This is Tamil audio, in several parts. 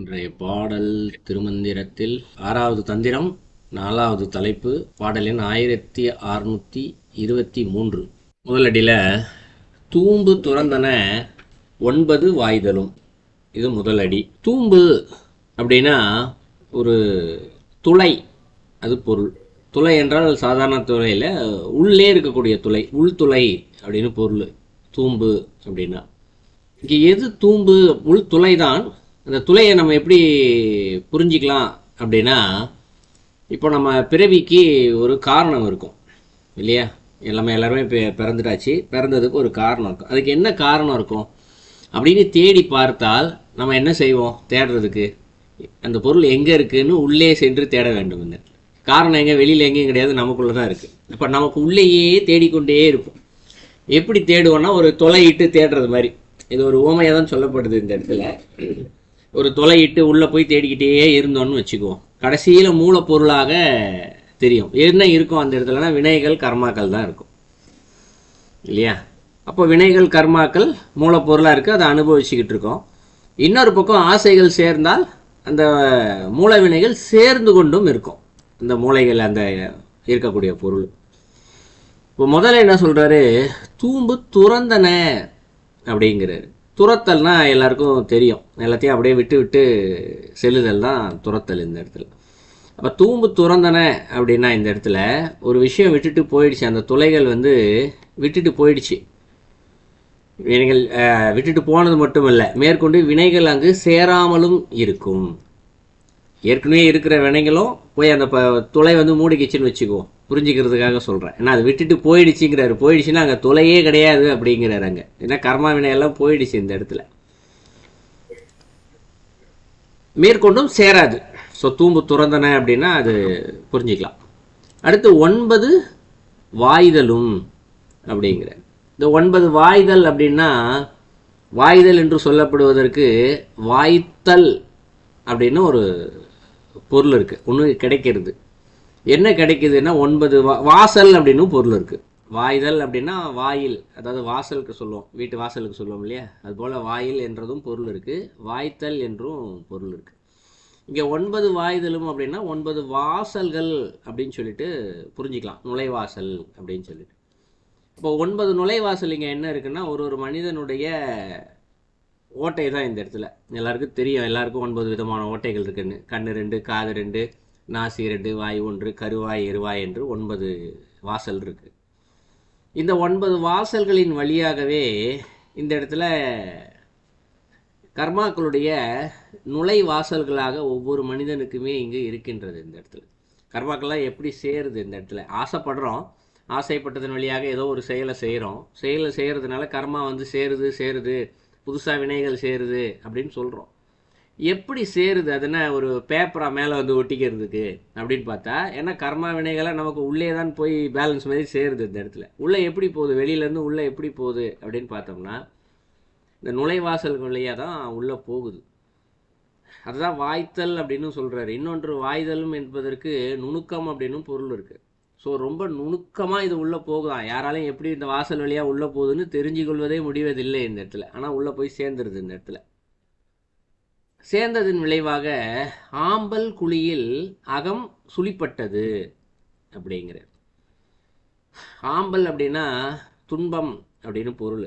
இன்றைய பாடல் திருமந்திரத்தில் ஆறாவது தந்திரம் நாலாவது தலைப்பு பாடலின் ஆயிரத்தி அறுநூற்றி இருபத்தி மூன்று. முதலடியில் தூம்பு துறந்தன ஒன்பது வாய்தலும் இது முதலடி. தூம்பு அப்படின்னா ஒரு துளை அது பொருள். துளை என்றால் சாதாரண துளையில் உள்ளே இருக்கக்கூடிய துளை உள்துளை அப்படின்னு பொருள். தூம்பு அப்படின்னா. இங்கே எது தூம்பு? உள் துளை தான் அந்த துளையை நம்ம எப்படி புரிஞ்சிக்கலாம் அப்படின்னா இப்போ நம்ம பிறவிக்கு ஒரு காரணம் இருக்கும் இல்லையா? எல்லாமே எல்லாருமே இப்போ பிறந்துட்டாச்சு. பிறந்ததுக்கு ஒரு காரணம் இருக்கும். அதுக்கு என்ன காரணம் இருக்கும் அப்படின்னு தேடி பார்த்தால் நம்ம என்ன செய்வோம்? தேடுறதுக்கு. அந்த பொருள் எங்கே இருக்குதுன்னு உள்ளே சென்று தேட வேண்டும் இந்த காரணம் எங்கே? வெளியில் எங்கேயும் கிடையாது. நமக்குள்ளே தான் இருக்குது இப்போ நமக்கு உள்ளேயே தேடிக்கொண்டே இருப்போம். எப்படி தேடுவோம்னா ஒரு தொலையிட்டு தேடுறது மாதிரி. இது ஒரு ஓமையாக தான் சொல்லப்படுது இந்த இடத்துல. ஒரு தொலையிட்டு உள்ளே போய் தேடிக்கிட்டே இருந்தோம்னு வச்சுக்குவோம். கடைசியில் மூலப்பொருளாக தெரியும். என்ன இருக்கும் அந்த இடத்துலனா வினைகள் கர்மாக்கள் தான் இருக்கும். இல்லையா? அப்போ வினைகள் கர்மாக்கள் மூலப்பொருளாக இருக்குது அதை அனுபவிச்சுக்கிட்டு இருக்கோம். இன்னொரு பக்கம் ஆசைகள் சேர்ந்தால் அந்த மூல வினைகள் சேர்ந்து கொண்டும் இருக்கும். அந்த மூளைகள் அந்த இருக்கக்கூடிய பொருள். இப்போ முதல்ல என்ன சொல்கிறாரு தூம்பு துறந்தன அப்படிங்கிறாரு. துரத்தல்னா எல்லாருக்கும் தெரியும். எல்லாத்தையும் அப்படியே விட்டு விட்டு செல்லுதல் தான் துரத்தல் இந்த இடத்துல. அப்போ தூம்பு துறந்தன அப்படின்னா இந்த இடத்துல ஒரு விஷயம் விட்டுட்டு போயிடுச்சு. அந்த துளைகள் வந்து விட்டுட்டு போயிடுச்சு. வினைகள் விட்டுட்டு போனது மட்டும் இல்லை மேற்கொண்டு வினைகள் அங்கு சேராமலும் இருக்கும். ஏற்கனவே இருக்கிற வினைகளும் போய் அந்த ப துளை வந்து மூடிக்கிச்சுன்னு வச்சுக்குவோம். புரிஞ்சுக்கிறதுக்காக சொல்கிறேன் ஏன்னா அது விட்டுட்டு போயிடுச்சுங்கிறாரு. போயிடுச்சுன்னா அங்கே துளையே கிடையாது அப்படிங்கிறாரு அங்கே. ஏன்னா கர்மா வினையெல்லாம் போயிடுச்சு இந்த இடத்துல. மேற்கொண்டும் சேராது. ஸோ தூம்பு துறந்தன அப்படின்னா அது புரிஞ்சுக்கலாம். அடுத்து ஒன்பது வாய்தலும் அப்படிங்கிற இந்த ஒன்பது வாய்தல் அப்படின்னா வாய்தல் என்று சொல்லப்படுவதற்கு வாய்த்தல் அப்படின்னு ஒரு பொருள் இருக்குது ஒன்று கிடைக்கிறது. என்ன கிடைக்குதுன்னா ஒன்பது வா வாசல் அப்படின்னு பொருள் இருக்குது வாய்தல் அப்படின்னா வாயில். அதாவது வாசலுக்கு சொல்லுவோம். வீட்டு வாசலுக்கு சொல்லுவோம் இல்லையா? அதுபோல் வாயில் என்றதும் பொருள் இருக்குது வாய்த்தல் என்றும் பொருள் இருக்குது இங்கே ஒன்பது வாய்தலும் அப்படின்னா ஒன்பது வாசல்கள் அப்படின்னு சொல்லிட்டு புரிஞ்சுக்கலாம். நுழைவாசல் அப்படின்னு சொல்லிட்டு. இப்போ ஒன்பது நுழைவாசல் இங்கே என்ன இருக்குன்னா ஒரு ஒரு மனிதனுடைய ஓட்டை தான் இந்த இடத்துல. எல்லாருக்கும் தெரியும் எல்லாருக்கும் ஒன்பது விதமான ஓட்டைகள் இருக்குன்னு. கண்ணு ரெண்டு காது ரெண்டு நாசி ரெண்டு வாய் ஒன்று கருவாய் எருவாய் என்று ஒன்பது வாசல் இருக்கு. இந்த ஒன்பது வாசல்களின் வழியாகவே இந்த இடத்துல கர்மாக்களுடைய நுழை வாசல்களாக ஒவ்வொரு மனிதனுக்குமே இங்கே இருக்கின்றது இந்த இடத்துல. கர்மாக்கள்லாம் எப்படி சேருது இந்த இடத்துல? ஆசைப்படுறோம். ஆசைப்பட்டதன் வழியாக ஏதோ ஒரு செயலை செய்கிறோம் செயலை செய்கிறதுனால கர்மா வந்து சேருது சேருது. புதுசாக வினைகள் சேருது அப்படின்னு சொல்கிறோம் எப்படி சேருது? அது என்ன ஒரு பேப்பரா மேலே வந்து ஒட்டிக்கிறதுக்கு அப்படின்னு பார்த்தா ஏன்னா கர்மா வினைகளை நமக்கு உள்ளே தான் போய் பேலன்ஸ் மாதிரி சேருது இந்த இடத்துல. உள்ளே எப்படி போகுது? வெளியிலேருந்து உள்ளே எப்படி போகுது? அப்படின்னு பார்த்தோம்னா இந்த நுழைவாசல் வழியாக தான் உள்ளே போகுது. அதுதான் வாய்த்தல் அப்படின்னு சொல்கிறாரு இன்னொன்று வாய்தலும் என்பதற்கு நுணுக்கம் அப்படின்னு பொருள் இருக்குது ஸோ ரொம்ப நுணுக்கமாக இது உள்ளே போகுதான் யாராலையும் எப்படி இந்த வாசல் வழியாக உள்ளே போகுதுன்னு தெரிஞ்சுக்கொள்வதே முடிவதில்லை இந்த இடத்துல. ஆனால் உள்ளே போய் சேர்ந்துருது இந்த இடத்துல. சேர்ந்ததன் விளைவாக ஆம்பல் குழியில் அகம் சுழிப்பட்டது அப்படிங்கிற ஆம்பல் அப்படின்னா துன்பம் அப்படின்னு பொருள்.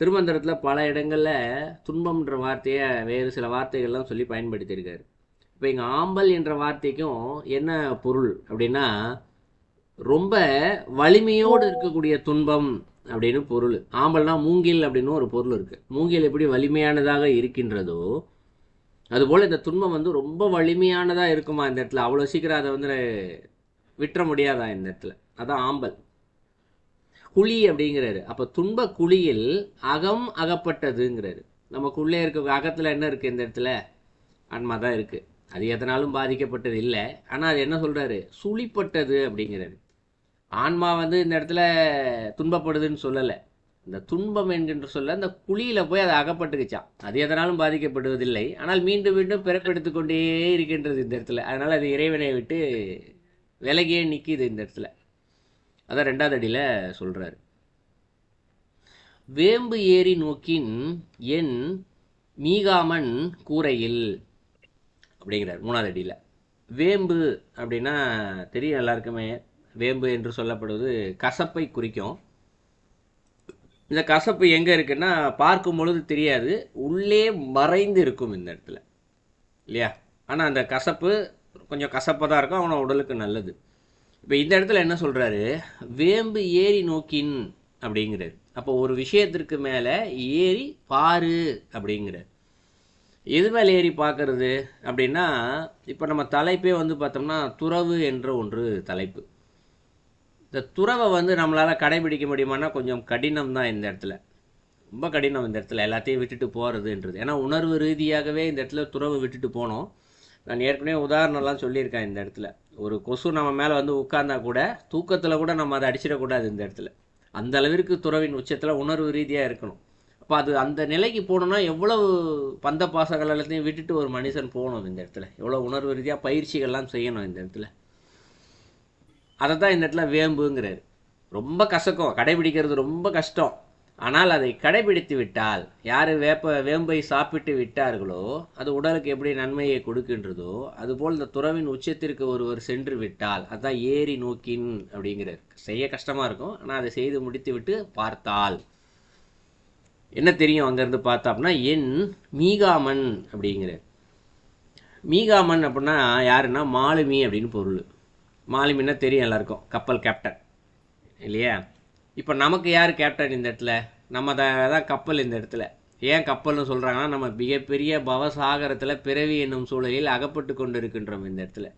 திருமந்திரத்தில் பல இடங்களில் துன்பம்ன்ற வார்த்தையை வேறு சில வார்த்தைகள்லாம் சொல்லி பயன்படுத்தியிருக்காரு. இப்போ இங்கே ஆம்பல் என்ற வார்த்தைக்கும் என்ன பொருள் அப்படின்னா ரொம்ப வலிமையோடு இருக்கக்கூடிய துன்பம் அப்படின்னு பொருள். ஆம்பல்னா மூங்கில் அப்படின்னு ஒரு பொருள் இருக்கு. மூங்கில் எப்படி வலிமையானதாக இருக்கின்றதோ அதுபோல் இந்த துன்பம் வந்து ரொம்ப வலிமையானதாக இருக்குமா இந்த இடத்துல? அவ்வளோ சீக்கிரம் அதை வந்து விட்டுற முடியாதா இந்த இடத்துல? அதான் ஆம்பல். குழி அப்படிங்கிறாரு. அப்போ துன்ப குழியில் அகம் அகப்பட்டதுங்கிறாரு. நமக்குள்ளே இருக்க அகத்தில் என்ன இருக்குது இந்த இடத்துல? ஆன்மா தான் இருக்குது அது எதனாலும் பாதிக்கப்பட்டது இல்லை. ஆனால் அது என்ன சொல்கிறாரு சுழிப்பட்டது அப்படிங்கிறாரு. ஆன்மா வந்து இந்த இடத்துல துன்பப்படுதுன்னு சொல்லலை. இந்த துன்பம் என்கின்ற சொல்ல அந்த குழியில் போய் அதை அகப்பட்டுக்குச்சான் அது எதனாலும் பாதிக்கப்படுவதில்லை. ஆனால் மீண்டும் மீண்டும் பிறப்பெடுத்து கொண்டே இருக்கின்றது இந்த இடத்துல. அதனால் அது இறைவனை விட்டு விலகியே நிற்கிது இந்த இடத்துல. அதான் ரெண்டாவது அடியில் சொல்கிறாரு வேம்பு ஏறி நோக்கின் என் மீகாமன் கூரையில். அப்படிங்கிறார் மூணாவது அடியில். வேம்பு அப்படின்னா தெரியும் எல்லாருக்குமே வேம்பு என்று சொல்லப்படுவது கசப்பை குறிக்கும். இந்த கசப்பு எங்கே இருக்குன்னா பார்க்கும் பொழுது தெரியாது உள்ளே மறைந்து இருக்கும் இந்த இடத்துல. இல்லையா? ஆனால் அந்த கசப்பு கொஞ்சம் கசப்பாக தான் இருக்கும் அவனோட உடலுக்கு நல்லது. இப்போ இந்த இடத்துல என்ன சொல்கிறாரு வேம்பு ஏறி நோக்கின் அப்படிங்கிறார். அப்போ ஒரு விஷயத்திற்கு மேலே ஏறி பாரு அப்படிங்கிறார். எது மேலே ஏறி பார்க்கறது அப்படின்னா இப்போ நம்ம தலைப்பே வந்து பார்த்தோம்னா துறவு என்ற ஒன்று தலைப்பு. இந்த துறவை வந்து நம்மளால் கடைபிடிக்க முடியுமானா கொஞ்சம் கடினம் தான் இந்த இடத்துல. ரொம்ப கடினம் இந்த இடத்துல. எல்லாத்தையும் விட்டுட்டு போகிறதுன்றது ஏன்னா உணர்வு ரீதியாகவே இந்த இடத்துல துறவு விட்டுட்டு போனோம். நான் ஏற்கனவே உதாரணம்லாம் சொல்லியிருக்கேன் இந்த இடத்துல. ஒரு கொசு நம்ம மேலே வந்து உட்கார்ந்தா கூட தூக்கத்தில் கூட நம்ம அதை அடிச்சிடக்கூடாது இந்த இடத்துல. அந்த அளவிற்கு துறவின் உச்சத்தில் உணர்வு ரீதியாக இருக்கணும். அப்போ அது அந்த நிலைக்கு போகணுன்னா எவ்வளவு பந்த பாசங்கள் எல்லாத்தையும் விட்டுட்டு ஒரு மனுஷன் போகணும் இந்த இடத்துல. எவ்வளோ உணர்வு ரீதியாக பயிற்சிகள்லாம் செய்யணும் இந்த இடத்துல. அதை தான் இந்த இடத்துல வேம்புங்கிறாரு. ரொம்ப கசக்கும். கடைபிடிக்கிறது ரொம்ப கஷ்டம். ஆனால் அதை கடைபிடித்து விட்டால் யார் வேப்ப வேம்பை சாப்பிட்டு விட்டார்களோ அது உடலுக்கு எப்படி நன்மையை கொடுக்கின்றதோ அதுபோல் இந்த துறவின் உச்சத்திற்கு ஒருவர் சென்று விட்டால் அதான் ஏறி நோக்கின் அப்படிங்கிறார். செய்ய கஷ்டமாக இருக்கும். ஆனால் அதை செய்து முடித்து விட்டு பார்த்தால். என்ன தெரியும் அங்கேருந்து பார்த்தோம்னா என் மீகாமன் அப்படிங்கிறார். மீகாமன் அப்படின்னா யாருன்னா மாலுமி அப்படின்னு பொருள். மாலுமின்னா தெரியும் எல்லாருக்கும். கப்பல் கேப்டன் இல்லையா? இப்போ நமக்கு யார் கேப்டன் இந்த இடத்துல? நம்ம தான் கப்பல் இந்த இடத்துல. ஏன் கப்பல்னு சொல்கிறாங்கன்னா நம்ம மிகப்பெரிய பவசாகரத்தில் பிறவி என்னும் சூழலில் அகப்பட்டு கொண்டு இருக்கின்றோம் இந்த இடத்துல.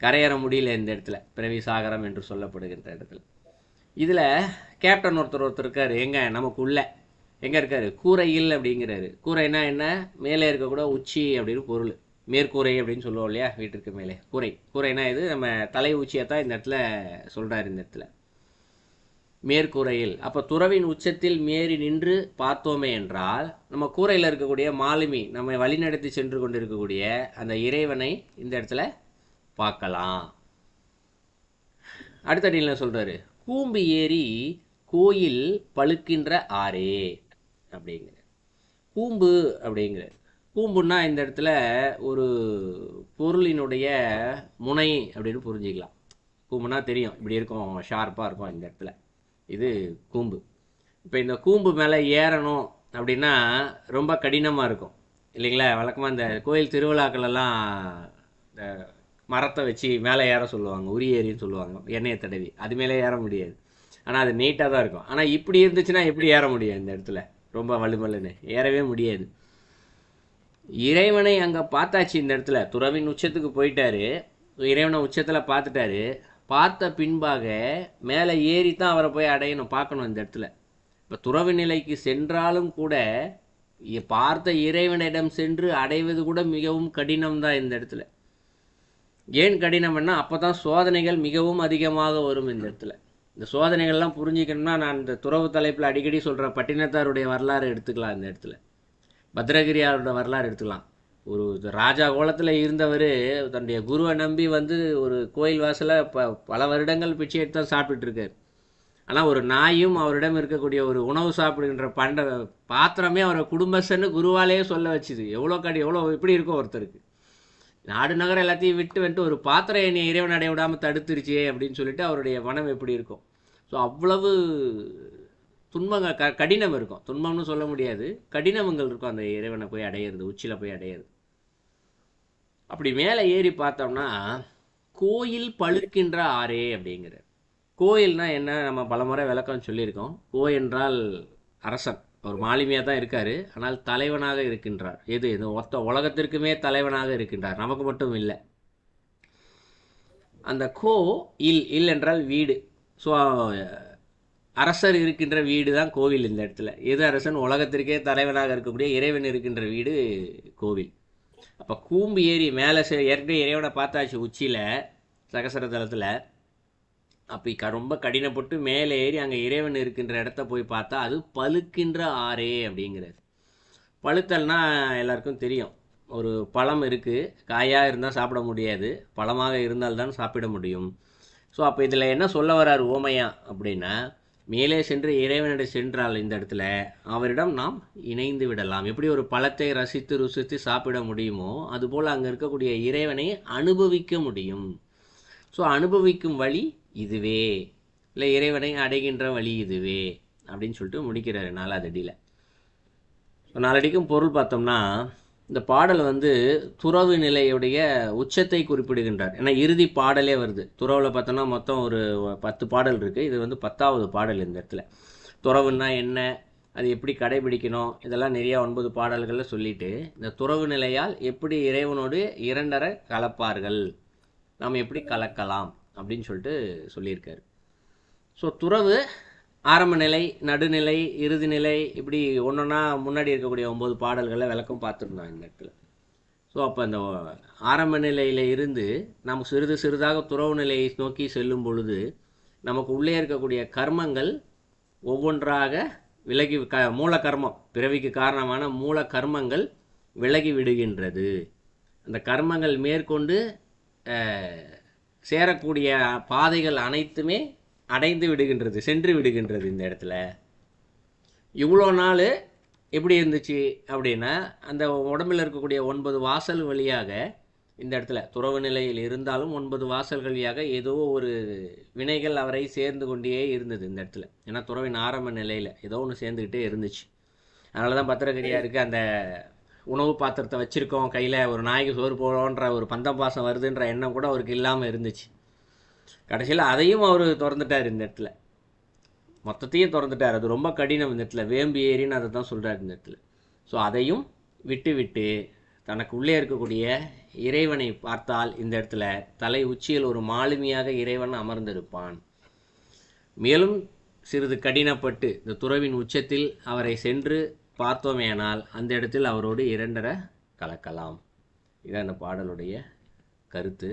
கரையேற முடியல இந்த இடத்துல. பிறவி சாகரம் என்று சொல்லப்படுகின்ற இடத்துல. இதில் கேப்டன் ஒருத்தர் ஒருத்தர் இருக்கார். எங்கே? நமக்குள்ளே. எங்கே இருக்கார்? கூரையில் அப்படிங்கிறாரு. கூரைனா என்ன? மேலே இருக்கக்கூட உச்சி அப்படின்னு பொருள். மேற்கூரை அப்படின்னு சொல்லுவோம் இல்லையா வீட்டிற்கு மேலே. கூரை. கூரைனா இது நம்ம தலை உச்சியை தான் இந்த இடத்துல சொல்கிறார் இந்த இடத்துல. மேற்கூரையில். அப்போ துறவின் உச்சத்தில் மேறி நின்று பார்த்தோமே என்றால் நம்ம கூரையில் இருக்கக்கூடிய மாலுமி நம்மை வழிநடத்தி சென்று கொண்டிருக்கக்கூடிய அந்த இறைவனை இந்த இடத்துல பார்க்கலாம். அடுத்த அடியில் சொல்கிறாரு கூம்பு ஏறி கோயில் பழுக்கின்ற ஆரே அப்படிங்கிற கூம்பு அப்படிங்கிற பூம்புன்னா இந்த இடத்துல ஒரு பொருளினுடைய முனை அப்படின்னு புரிஞ்சிக்கலாம். கூம்புனா தெரியும். இப்படி இருக்கும் ஷார்ப்பாக இருக்கும் இந்த இடத்துல. இது கூம்பு. இப்போ இந்த கூம்பு மேலே ஏறணும் அப்படின்னா ரொம்ப கடினமாக இருக்கும். இல்லைங்களா? வழக்கமாக இந்த கோயில் திருவிழாக்களெல்லாம் இந்த மரத்தை வச்சு மேலே ஏற சொல்லுவாங்க உரி ஏறின்னு சொல்லுவாங்க எண்ணெயை தடவி. அது மேலே ஏற முடியாது. ஆனால் அது நீட்டாக தான் இருக்கும். ஆனால் இப்படி இருந்துச்சுன்னா எப்படி ஏற முடியும் இந்த இடத்துல? ரொம்ப வலுமலுன்னு ஏறவே முடியாது. இறைவனை அங்கே பார்த்தாச்சு இந்த இடத்துல. துறவின் உச்சத்துக்கு போயிட்டாரு. இறைவனை உச்சத்தில் பார்த்துட்டாரு. பார்த்த பின்பாக மேலே ஏறி தான் அவரை போய் அடையணும் பார்க்கணும் இந்த இடத்துல. இப்போ துறவு நிலைக்கு சென்றாலும் கூட பார்த்த இறைவனிடம் சென்று அடைவது கூட மிகவும் கடினம் தான் இந்த இடத்துல. ஏன் கடினம்னா அப்போ தான் சோதனைகள் மிகவும் அதிகமாக வரும் இந்த இடத்துல. இந்த சோதனைகள்லாம் புரிஞ்சிக்கணும்னா நான் இந்த துறவு தலைப்பில் அடிக்கடி சொல்கிற பட்டினத்தாருடைய வரலாறு எடுத்துக்கலாம் இந்த இடத்துல. பத்ரகிரியாரோட வரலாறு எடுத்துக்கலாம். ஒரு ராஜா கோலத்தில் இருந்தவர் தன்னுடைய குருவை நம்பி வந்து ஒரு கோயில் வாசலை ப பல வருடங்கள் பிச்சை எடுத்து தான் சாப்பிட்டுருக்கார் ஆனால் ஒரு நாயும் அவரிடம் இருக்கக்கூடிய ஒரு உணவு சாப்பிடுகின்ற பண்ட பாத்திரமே அவரை குடும்பஸ்தன்னு குருவாலேயே சொல்ல வச்சுது. எவ்வளோ கடி எவ்வளோ எப்படி இருக்கும் ஒருத்தருக்கு. நாடு நகரம் எல்லாத்தையும் விட்டு வந்துட்டு ஒரு பாத்திரம் என்னை இறைவன் அடைய விடாமல் தடுத்துருச்சே அப்படின்னு சொல்லிட்டு அவருடைய மனம் எப்படி இருக்கும். ஸோ அவ்வளவு துன்பங்கள் க கடினம் இருக்கும். துன்பம்னு சொல்ல முடியாது. கடினமங்கள் இருக்கும். அந்த இறைவனை போய் அடையிறது உச்சியில் போய் அடையிறது. அப்படி மேலே ஏறி பார்த்தோம்னா கோயில் பழுக்கின்ற ஆறே அப்படிங்கிற கோயில்னா என்ன? நம்ம பலமுறை விளக்கம் சொல்லியிருக்கோம். கோ என்றால் அரசன். ஒரு மாலுமியாக தான் இருக்கார். ஆனால் தலைவனாக இருக்கின்றார். எது? இந்த ஒத்த உலகத்திற்குமே தலைவனாக இருக்கின்றார். நமக்கு மட்டும் இல்லை. அந்த கோ இல் இல் என்றால் வீடு. ஸோ அரசர் இருக்கின்ற வீடு தான் கோவில் இந்த இடத்துல. எது அரசன்? உலகத்திற்கே தலைவனாக இருக்கக்கூடிய இறைவன் இருக்கின்ற வீடு கோவில். அப்போ கூம்பு ஏறி மேலே ஏற்கனவே இறைவனை பார்த்தாச்சு உச்சியில் சகசர தலத்தில். அப்போ க ரொம்ப கடினப்பட்டு மேலே ஏறி அங்கே இறைவன் இருக்கின்ற இடத்த போய் பார்த்தா அது பழுக்கின்ற ஆறே அப்படிங்கிறது. பழுத்தல்னா எல்லாருக்கும் தெரியும். ஒரு பழம் இருக்குது காயாக இருந்தால் சாப்பிட முடியாது. பழமாக இருந்தால்தான் சாப்பிட முடியும். ஸோ அப்போ இதில் என்ன சொல்ல வரார் ஓமையா அப்படின்னா மேலே சென்று இறைவனிட சென்றால் இந்த இடத்துல அவரிடம் நாம் இணைந்து விடலாம். எப்படி ஒரு பழத்தை ரசித்து ருசித்து சாப்பிட முடியுமோ அதுபோல் அங்கே இருக்கக்கூடிய இறைவனை அனுபவிக்க முடியும். ஸோ அனுபவிக்கும் வழி இதுவே. இல்லை இறைவனை அடைகின்ற வழி இதுவே அப்படின்னு சொல்லிட்டு முடிக்கிறாரு நாலாவது அடியில். ஸோ நாலடிக்கும் பொருள் பார்த்தோம்னா இந்த பாடல் வந்து துறவு நிலையுடைய உச்சத்தை குறிப்பிடுகின்றார். ஏன்னா இறுதி பாடலே வருது. துறவில் பார்த்தோன்னா மொத்தம் ஒரு பத்து பாடல் இருக்குது இது வந்து பத்தாவது பாடல் இந்த இடத்துல. துறவுன்னா என்ன? அது எப்படி கடைபிடிக்கணும்? இதெல்லாம் நிறையா ஒன்பது பாடல்களில் சொல்லிட்டு இந்த துறவு நிலையால் எப்படி இறைவனோடு இரண்டரை கலப்பார்கள்? நாம் எப்படி கலக்கலாம்? அப்படின்னு சொல்லிட்டு சொல்லியிருக்காரு. ஸோ துறவு ஆரம்ப நிலை நடுநிலை இறுதிநிலை இப்படி ஒன்றொன்னா முன்னாடி இருக்கக்கூடிய ஒம்பது பாடல்களை விளக்கம் பார்த்துருந்தோம் இந்த இடத்துல. ஸோ அப்போ அந்த ஆரம்ப நிலையில் இருந்து நாம் சிறிது சிறிதாக துறவு நிலையை நோக்கி செல்லும் பொழுது நமக்கு உள்ளே இருக்கக்கூடிய கர்மங்கள் ஒவ்வொன்றாக விலகி க மூல கர்மம் பிறவிக்கு காரணமான மூல கர்மங்கள் விலகி விடுகின்றது. அந்த கர்மங்கள் மேற்கொண்டு சேரக்கூடிய பாதைகள் அனைத்துமே அடைந்து விடுகின்றது சென்று விடுகின்றது இந்த இடத்துல. இவ்வளோ நாள் எப்படி இருந்துச்சு அப்படின்னா அந்த உடம்பில் இருக்கக்கூடிய ஒன்பது வாசல் வழியாக இந்த இடத்துல துறவு நிலையில் இருந்தாலும் ஒன்பது வாசல் வழியாக ஏதோ ஒரு வினைகள் அவரை சேர்ந்து கொண்டே இருந்தது இந்த இடத்துல. ஏன்னா துறவின் ஆரம்ப நிலையில் ஏதோ ஒன்று சேர்ந்துக்கிட்டே இருந்துச்சு. அதனால தான் பத்திரக்கரியாருக்கு அந்த உணவு பாத்திரத்தை வச்சுருக்கோம் கையில் ஒரு நாய்க்கு சோறு போகிறோன்ற ஒரு பந்தம் பாசம் வருதுன்ற எண்ணம் கூட அவருக்கு இல்லாமல் இருந்துச்சு. கடைசியில் அதையும் அவர் திறந்துட்டார் இந்த இடத்துல. மொத்தத்தையும் திறந்துட்டார். அது ரொம்ப கடினம் இந்த இடத்துல. வேம்பு ஏறின்னு அதை தான் சொல்கிறார் இந்த இடத்துல. ஸோ அதையும் விட்டு விட்டு தனக்கு உள்ளே இருக்கக்கூடிய இறைவனை பார்த்தால் இந்த இடத்துல தலை உச்சியில் ஒரு மாலுமியாக இறைவன் அமர்ந்திருப்பான். மேலும் சிறிது கடினப்பட்டு இந்த துறவின் உச்சத்தில் அவரை சென்று பார்த்தோமேயானால் அந்த இடத்தில் அவரோடு இரண்டரை கலக்கலாம். இதான் இந்த பாடலுடைய கருத்து.